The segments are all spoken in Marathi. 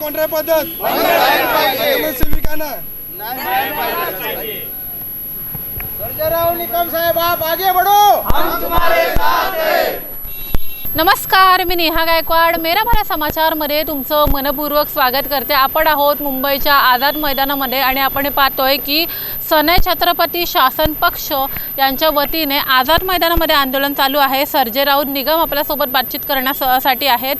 कोणत्या पद्धत? अंगणवाडी सेविकांना. सर्जेराव निकम साहेब आप आगे बढ़ो। नमस्कार मी नेहा गायकवाड. मेरा भरा समाचारमध्ये तुमचं मनपूर्वक स्वागत करते. आपण आहोत मुंबईच्या आझाद मैदानामध्ये आणि आपण हे पाहतोय की सनय छत्रपती शासन पक्ष यांच्या वतीने आझाद मैदानामध्ये आंदोलन चालू आहे. सर्जेराव निगम आपल्यासोबत बातचीत करण्यासाठी आहेत.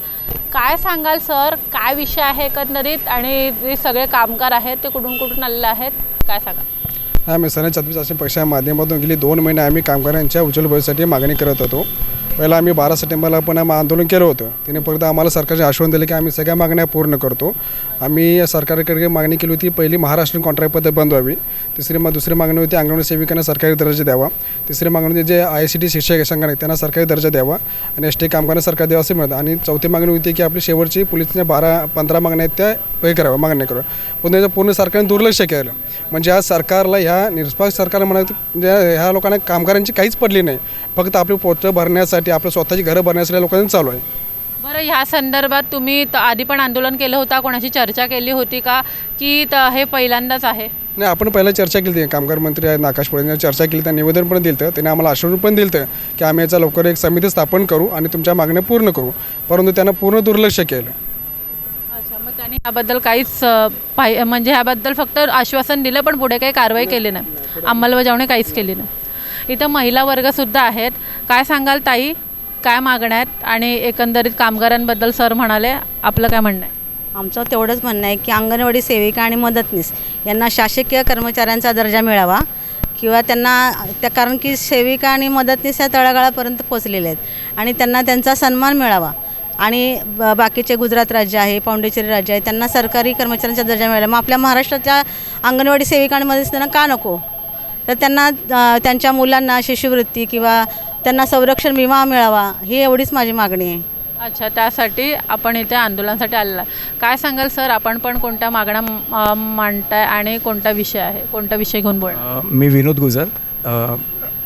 काय सांगाल सर? काय विषय आहे एकंदरीत? आणि जे सगळे कामगार आहेत ते कुठून कुठून आलेले आहेत? काय सांगा आम्ही सण छत्रपती शासन पक्षाच्या माध्यमातून गेली दोन महिने आम्ही कामगारांच्या उज्ज्वल भविष्यासाठी मागणी करत होतो. पहिला आम्ही बारा सप्टेंबरला पण आम्ही आंदोलन केलं होतं. त्याने परत आम्हाला सरकारचे आश्वासन दिले की आम्ही सगळ्या मागण्या पूर्ण करतो. आम्ही सरकारकडे मागणी केली होती पहिली महाराष्ट्रीयन कॉन्ट्रॅक्ट पद्धत बंद व्हावी. तिसरी मग दुसरी मागणी होती अंगणवाडी सेविकांना सरकारी दर्जा द्यावा. तिसरी मागणी होती जे आय सी टी शिक्षक संघ आहेत त्यांना सरकारी दर्जा द्यावा आणि एस टी कामगारांना सरकार द्यावा असे म्हणतात आणि चौथी मागणी होती की आपली शेवटची पोलिसने बारा पंधरा मागण्या आहेत त्या हे कराव्या मागण्या कराव्या पण त्याचं पूर्ण सरकारने दुर्लक्ष केलं. म्हणजे आज सरकारला ह्या निष्पक्ष सरकार म्हणत ह्या म्हणजे लोकांना कामगारांची काहीच पडली नाही. फक्त आपले पोटं भरण्यासाठी आपल्या स्वतःची घरं भरण्यासाठी लोकांचं चालू आहे. बरं ह्या संदर्भात तुम्ही त- आधी पण आंदोलन केलं होता कोणाशी चर्चा केली होती का? की त- हे पहिल्यांदाच आहे? नाही आपण पहिला चर्चा केली होती. कामगार मंत्री आहेत नाकाश पडेल चर्चा केली त्या निवेदन पण दिलं त्यांनी आम्हाला आश्वासन पण दिलं होतं की आम्ही याचा लवकर एक समिती स्थापन करू आणि तुमच्या मागण्या पूर्ण करू. परंतु त्यांना पूर्ण दुर्लक्ष केलं. अच्छा मग त्यांनी ह्याबद्दल काहीच अ, पाहि म्हणजे ह्याबद्दल फक्त आश्वासन दिलं पण पुढे काही कारवाई केली नाही. अंमलबजावणी काहीच केली नाही. इथं महिला वर्गसुद्धा आहेत. काय सांगाल ताई? काय मागण्या आहेत? आणि एकंदरीत कामगारांबद्दल सर म्हणाले आपलं काय म्हणणं आहे? आमचं तेवढंच म्हणणं आहे की अंगणवाडी सेविका आणि मदतनीस यांना शासकीय कर्मचाऱ्यांचा दर्जा मिळावा किंवा त्यांना त्या कारण की सेविका आणि मदतनीस या तळागाळापर्यंत पोचलेले आहेत आणि त्यांना त्यांचा सन्मान मिळावा. आणि ब- बाकीचे गुजरात राज्य आहे पाँडेचेरी राज्य आहे त्यांना सरकारी कर्मचाऱ्यांचा दर्जा मिळाला मग आपल्या महाराष्ट्राच्या अंगणवाडी सेविका आणि मदतनीस त्यांना का नको? तर त्यांना त्यांच्या मुलांना शिष्यवृत्ती किंवा त्यांना संरक्षण विमा मिळावा ही एवढीच माझी मागणी आहे. अच्छा त्यासाठी आपण इथे आंदोलनासाठी आलेला. काय सांगाल सर आपण पण कोणत्या मागण्या मांडताय आणि कोणता विषय आहे? कोणता विषय घेऊन अ, मी विनोद गुजर.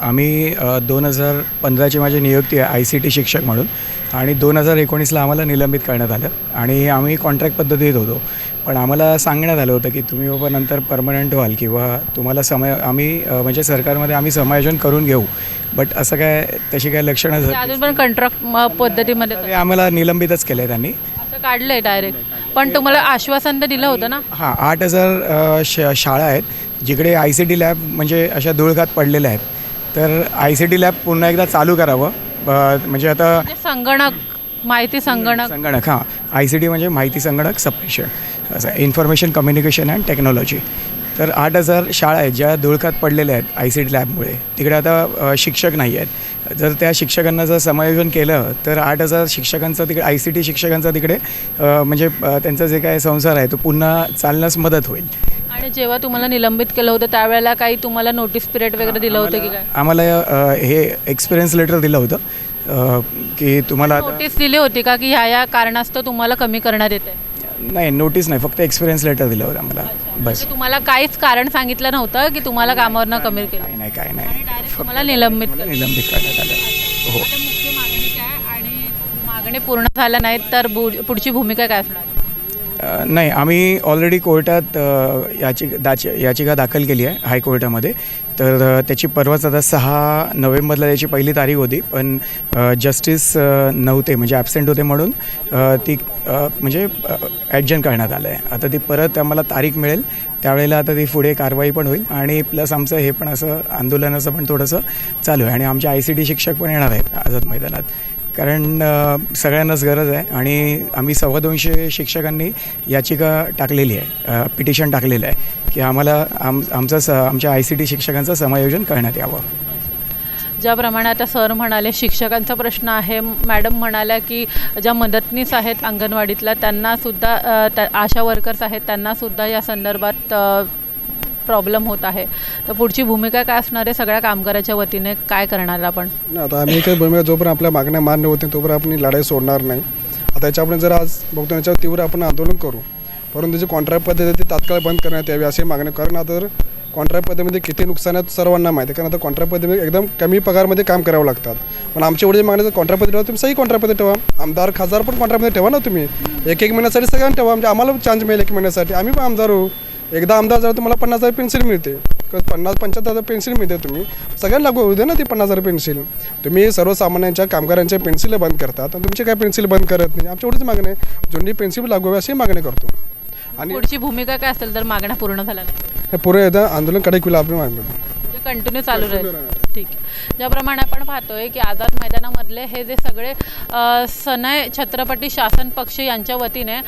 आम्ही दोन हजार पंधराची माझी नियुक्ती आहे आय सी टी शिक्षक म्हणून. आणि दोन हजार एकोणीसला आम्हाला निलंबित करण्यात आलं. आणि आम्ही कॉन्ट्रॅक्ट पद्धतीत होतो. पण आम्हाला सांगण्यात आलं होतं की तुम्ही बाबा नंतर परमनंट व्हाल किंवा तुम्हाला समय आम्ही म्हणजे सरकारमध्ये आम्ही समायोजन करून घेऊ. बट असं काय तशी काय लक्षणं झाली अजून पण कंट्रॅक्ट पद्धतीमध्ये आम्हाला निलंबितच केलं आहे त्यांनी काढलंय डायरेक्ट पण तुम्हाला आश्वासन तर दिलं होतं ना? हां आठ हजार शाळा आहेत जिकडे आय सी टी लॅब म्हणजे अशा धुळघात पडलेल्या आहेत. तर आय सी टी लॅब पुन्हा एकदा चालू करावं. म्हणजे आता म्हणजे संगणक माहिती संगणक. संगणक हां. आय सी टी म्हणजे माहिती संगणक सप्रेशन असं इन्फॉर्मेशन कम्युनिकेशन अँड टेक्नॉलॉजी तर आठ हजार शाळा आहेत ज्या धुळकात पडलेल्या आहेत आय सी टी लॅबमुळे तिकडे आता शिक्षक नाही आहेत. जर त्या शिक्षकांना जर समायोजन केलं तर आठ हजार शिक्षकांचं तिकडे आय सी टी शिक्षकांचा तिकडे म्हणजे त्यांचा जे काय संसार आहे तो पुन्हा चालण्यास मदत होईल. आणि जेव्हा तुम्हाला निलंबित केलं होतं त्यावेळेला काही तुम्हाला नोटीस पिरियड वगैरे दिलं होतं की काय? आम्हाला हे एक्सपिरियन्स लेटर दिलं होतं. की तुम्हाला नोटीस दिली होती का की ह्या या कारणास्तव तुम्हाला कमी करण्यात येते नाही नोटीस नाही फक्त एक्सपिरियन्स लेटर दिलं होतं आम्हाला बस. तुम्हाला काहीच कारण सांगितलं नव्हतं की तुम्हाला कामावरनं कमी केलं? काय नाही काय नाही. तुम्हाला निलंबित निलंबित करण्यात आलं. हो. मागणी काय आणि मागणी पूर्ण झाल्या नाहीत तर पुढची भूमिका काय असणार? नाही आम्ही ऑलरेडी कोर्टात याची दाची याचिका दाखल केली आहे हायकोर्टामध्ये तर त्याची परवाच आता सहा नोव्हेंबरला त्याची पहिली तारीख होती पण जस्टिस नव्हते म्हणजे ॲबसेंट होते म्हणून ती म्हणजे ॲडजन करण्यात आलं आहे आता ती परत आम्हाला तारीख मिळेल त्यावेळेला आता ती पुढे कारवाई पण होईल आणि प्लस आमचं हे पण असं आंदोलनाचं पण थोडंसं चालू आहे आणि आमचे आय सी डी शिक्षक पण येणार आहेत आझाद मैदानात. कारण सगळ्यांनाच गरज आहे आणि आम्ही सव्वा दोनशे शिक्षकांनी याचिका टाकलेली आहे पिटिशन टाकलेलं आहे की आम्हाला आम आमचं स आमच्या आय सी टी शिक्षकांचं समायोजन करण्यात यावं. ज्याप्रमाणे आता सर म्हणाले शिक्षकांचा प्रश्न आहे मॅडम म्हणाल्या की ज्या मदतनीस आहेत अंगणवाडीतल्या त्यांनासुद्धा त्या आशा वर्कर्स आहेत त्यांनासुद्धा या संदर्भात प्रॉब्लेम होत आहे. तर पुढची भूमिका काय असणार आहे सगळ्या कामगाराच्या वतीने? काय करणार आपण? नाही, आता आम्ही काही भूमिका जोपर्यंत आपल्या मागण्या मान्य होते तोपर्यंत आपण ही लढाई सोडणार नाही. आता याच्यापुढे जर आज बघतो याच्यावर तीव्र आपण आंदोलन करू. परंतु जी कॉन्ट्रॅक्ट पद्धती आहे ती तात्काळ बंद करण्यात यावी अशी मागणी. कारण आता कॉन्ट्रॅक्ट पद्धतीमध्ये किती नुकसान आहे सर्वांना माहिती आहे. कारण आता कॉन्ट्रॅक्ट पद्धतीमध्ये एकदम कमी पगारमध्ये काम करावं लागतात. पण आमची एवढी मागणी कॉन्ट्रॅक्ट पद्धती ठेवा तुम्ही सही कॉन्ट्रॅक्टमध्ये ठेवा. आमदार खासदार पण कॉन्ट्रॅक्टमध्ये ठेवा ना तुम्ही. एक एक महिन्यासाठी सगळ्यांना ठेवा. म्हणजे आम्हाला चान्स मिळेल एक महिन्यासाठी. आम्ही पण आमदार होऊ. एकदा आमदार झालं तुम्हाला पन्नास हजार पेन्सिल मिळते. क- पन्नास पंच्याहत्तर हजार पेन्सिल मिळते तुम्ही. सगळ्यांना लागू होऊ दे ना ती पन्नास हजार पेन्सिल. तुम्ही सर्वसामान्यांच्या कामगारांच्या पेन्सिल बंद करतात आणि तुमची काय पेन्सिल बंद करत नाही. आमच्या एवढीच मागणी आहे. जुनी पेन्सिल लागू व्हावी अशी मागणी करतो. आणि पुढची भूमिका काय असेल तर मागण्या पूर्ण झाल्या नाही. हे पुरे एकदा आंदोलनकडे केलं आपण मागणी कंटिन्यू चालू राहील. ठीक. आहे ज्याप्रमाणे आपण पाहतोय की आझाद मैदानामधले हे जे सगळे सनय छत्रपती शासन पक्ष यांच्या वतीने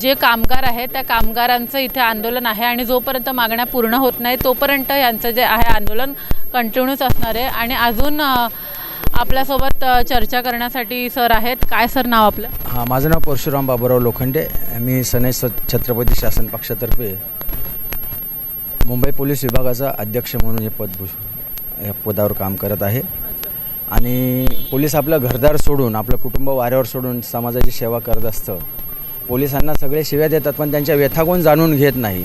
जे कामगार आहेत त्या कामगारांचं इथे आंदोलन आहे आणि जोपर्यंत मागण्या पूर्ण होत नाही तोपर्यंत यांचं जे आहे आंदोलन कंटिन्यूच असणार आहे. आणि अजून आपल्यासोबत चर्चा करण्यासाठी सर आहेत. काय सर नाव आपलं? हां माझं नाव परशुराम बाबूराव लोखंडे. मी सनय स छत्रपती शासन पक्षातर्फे मुंबई पोलीस विभागाचा अध्यक्ष म्हणून हे पद भूष या पदावर काम करत आहे. आणि पोलीस आपलं घरदार सोडून आपलं कुटुंब वाऱ्यावर सोडून समाजाची सेवा करत असतं. पोलिसांना सगळे शिव्या देतात पण त्यांच्या व्यथा कोण जाणून घेत नाही.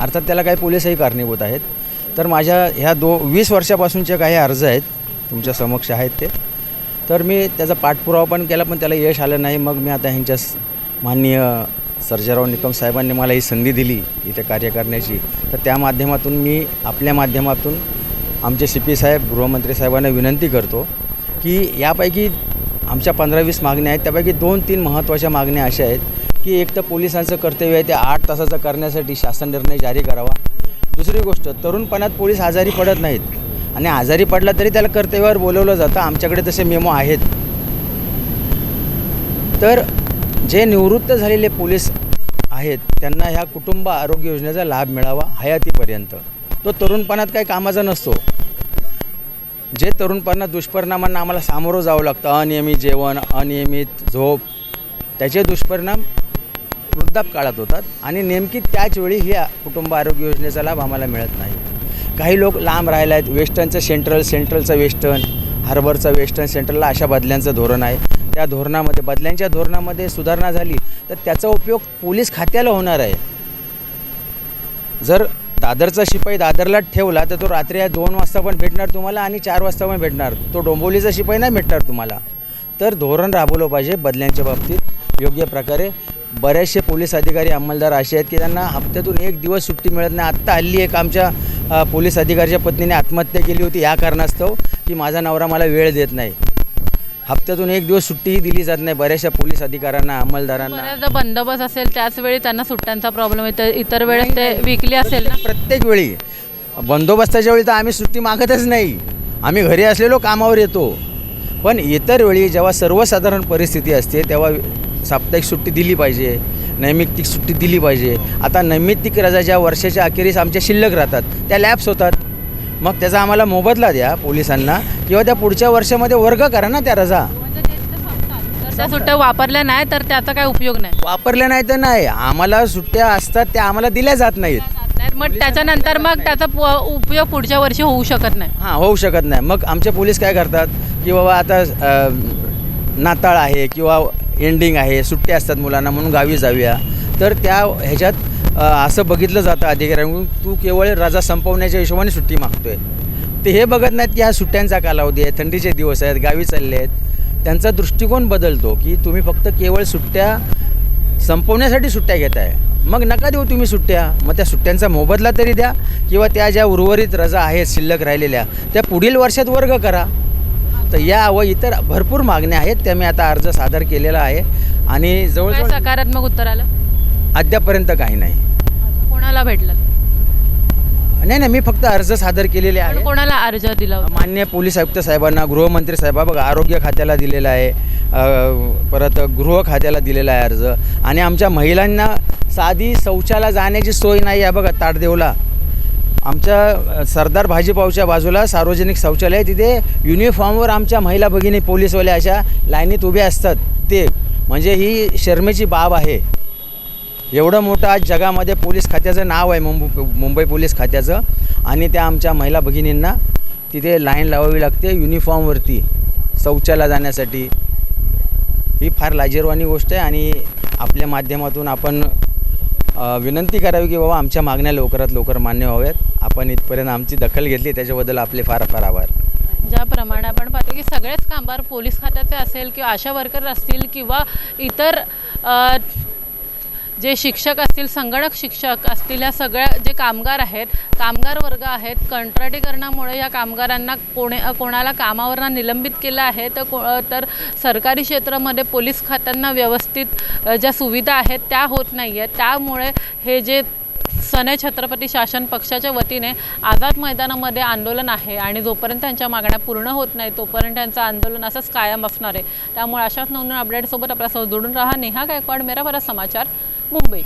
अर्थात त्याला काही पोलीसही कारणीभूत आहेत. तर माझ्या ह्या दो वीस वर्षापासूनचे काही अर्ज आहेत. तुमच्या समक्ष आहेत ते. तर मी त्याचा पाठपुरावा पण केला पण त्याला यश आलं नाही. मग मी आता ह्यांच्या माननीय सर्जेराव निकम साहेबांनी मला ही संधी दिली इथे कार्य करण्याची. तर त्या माध्यमातून मी आपल्या माध्यमातून आमचे सी पी साहेब गृहमंत्री साहेबांना विनंती करतो की यापैकी आमच्या पंधरा वीस मागण्या आहेत त्यापैकी दोन तीन महत्त्वाच्या मागण्या अशा आहेत की एक तर पोलिसांचं कर्तव्य आहे ते आठ तासाचं करण्यासाठी शासन निर्णय जारी करावा. दुसरी गोष्ट तरुणपणात पोलीस आजारी पडत नाहीत आणि आजारी पडला तरी त्याला कर्तव्यावर बोलवलं जातं आमच्याकडे तसे मेमो आहेत. तर जे निवृत्त झालेले पोलीस आहेत त्यांना ह्या कुटुंब आरोग्य योजनेचा लाभ मिळावा हयातीपर्यंत. तो तरुणपणात काही कामाचा नसतो. जे तरुणपणात दुष्परिणामांना आम्हाला सामोरं जावं लागतं अनियमित जेवण अनियमित झोप त्याचे दुष्परिणाम वृद्धाप काळात होतात आणि नेमकी त्याच वेळी ह्या कुटुंब आरोग्य योजनेचा लाभ आम्हाला मिळत नाही. काही लोक लांब राहिले आहेत वेस्टर्नचं सेंट्रल सेंट्रलचं वेस्टर्न हार्बरचं वेस्टर्न सेंट्रलला अशा बदल्यांचं धोरण आहे. त्या धोरणामध्ये बदल्यांच्या धोरणामध्ये सुधारणा झाली तर त्याचा उपयोग पोलीस खात्याला होणार आहे. जर दादरचा शिपाई दादरला ठेवला तर तो रात्री दोन वाजता पण भेटणार तुम्हाला आणि चार वाजता पण भेटणार. तो डोंबोलीचा शिपाई नाही भेटणार तुम्हाला. तर धोरण राबवलं पाहिजे बदल्यांच्या बाबतीत. योग्य प्रकारे बरेचसे पोलीस अधिकारी अंमलदार असे आहेत की त्यांना हप्त्यातून एक दिवस सुट्टी मिळत नाही. आत्ता हल्ली एक आमच्या पोलीस अधिकाऱ्याच्या पत्नीने आत्महत्या केली होती. या कारणास्तव की माझा नवरा मला वेळ देत नाही. हप्त्यातून एक दिवस सुट्टीही दिली जात नाही. बऱ्याचशा पोलीस अधिकाऱ्यांना अंमलदारांना. बऱ्याचदा बंदोबस्त असेल त्याच वेळी त्यांना सुट्ट्यांचा प्रॉब्लेम येतो. इतर वेळेस ते विकली असेल ना. प्रत्येक वेळी. बंदोबस्ताच्या वेळी तर आम्ही सुट्टी मागतच नाही. आम्ही घरी असलेलो कामावर येतो. पण इतर वेळी जेव्हा सर्वसाधारण परिस्थिती असते तेव्हा साप्ताहिक सुट्टी दिली पाहिजे नैमित्तिक सुट्टी दिली पाहिजे. आता नैमित्तिक रजा ज्या वर्षाच्या अखेरीस आमच्या शिल्लक राहतात त्या लॅप्स होतात. मग त्याचा आम्हाला मोबदला द्या पोलिसांना. किंवा त्या पुढच्या वर्षामध्ये वर्ग करा ना त्या रजा. त्या सुट्ट्या वापरल्या नाही तर त्याचा काय उपयोग नाही. वापरल्या नाही तर नाही. आम्हाला सुट्ट्या असतात त्या आम्हाला दिल्या जात नाहीत. मग त्याच्यानंतर मग त्याचा प- उपयोग पुढच्या वर्षी होऊ शकत नाही. हां होऊ शकत नाही. मग आमचे पोलीस काय करतात की बाबा आता अ, नाताळ आहे किंवा एंडिंग आहे सुट्ट्या असतात मुलांना म्हणून गावी जाऊया. तर त्या ह्याच्यात असं बघितलं जातं अधिकाऱ्यांकडून. तू केवळ रजा संपवण्याच्या हिशोबाने सुट्टी मागतोय. ते हे बघत नाहीत की हा सुट्ट्यांचा कालावधी आहे थंडीचे दिवस आहेत गावी चालले आहेत. त्यांचा दृष्टिकोन बदलतो की तुम्ही फक्त केवळ सुट्ट्या संपवण्यासाठी सुट्ट्या घेताय. मग नका देऊ तुम्ही सुट्ट्या. मग त्या सुट्ट्यांचा मोबदला तरी द्या किंवा त्या ज्या उर्वरित रजा आहेत शिल्लक राहिलेल्या त्या पुढील वर्षात वर्ग करा. तर या व इतर भरपूर मागण्या आहेत त्या मी आता अर्ज सादर केलेला आहे. आणि जवळ जवळजवळ सकारात्मक उत्तर आलं? अद्यापर्यंत काही नाही. कोणाला भेटलं? नाही नाही मी फक्त अर्ज सादर केलेले आहे कोणाला अर्ज दिला? मान्य पोलीस आयुक्त साहेबांना गृहमंत्री साहेबा बघा आरोग्य खात्याला दिलेला आहे. परत गृह खात्याला दिलेला आहे अर्ज. आणि आमच्या महिलांना साधी शौचाला जाण्याची सोय नाही आहे बघा ताडदेवला. आमच्या सरदार भाजीपावच्या बाजूला सार्वजनिक शौचालय आहे. तिथे युनिफॉर्मवर आमच्या महिला भगिनी पोलीसवाल्या अशा लाईनीत उभ्या असतात. ते म्हणजे ही शर्मेची बाब आहे. एवढं मोठं आज जगामध्ये पोलीस खात्याचं नाव आहे मुंबई मुंबई पोलीस खात्याचं. आणि त्या आमच्या महिला भगिनींना तिथे लाईन लावावी लागते युनिफॉर्मवरती शौचाला जाण्यासाठी. ही फार लाजीरवाणी गोष्ट आहे आणि आपल्या माध्यमातून आपण विनंती करावी की बाबा आमच्या मागण्या लवकरात लवकर मान्य व्हाव्यात. आपण इथपर्यंत आमची दखल घेतली. त्याच्याबद्दल आपले फार फार आभार. ज्याप्रमाणे आपण पाहतो की सगळेच कामगार पोलीस खात्याचे असेल किंवा आशा वर्कर असतील किंवा इतर जे शिक्षक असतील संगणक शिक्षक असतील या सगळ्या जे कामगार आहेत कामगार वर्ग आहेत कंत्राटीकरणामुळे या कामगारांना कोणे कोणाला कामावरनं निलंबित केलं आहे तर को तर सरकारी क्षेत्रामध्ये पोलीस खात्यांना व्यवस्थित ज्या सुविधा आहेत त्या होत नाही आहेत त्यामुळे हे जे सने छत्रपती शासन पक्षाच्या वतीने आझाद मैदानामध्ये आंदोलन आहे आणि जोपर्यंत त्यांच्या मागण्या पूर्ण होत नाही तोपर्यंत त्यांचं आंदोलन असंच कायम असणार आहे. त्यामुळे अशाच नवनवीन अपडेटसोबत आपल्यासोबत जोडून राहा. नेहा गायकवाड मेरा बरा समाचार. मुंबई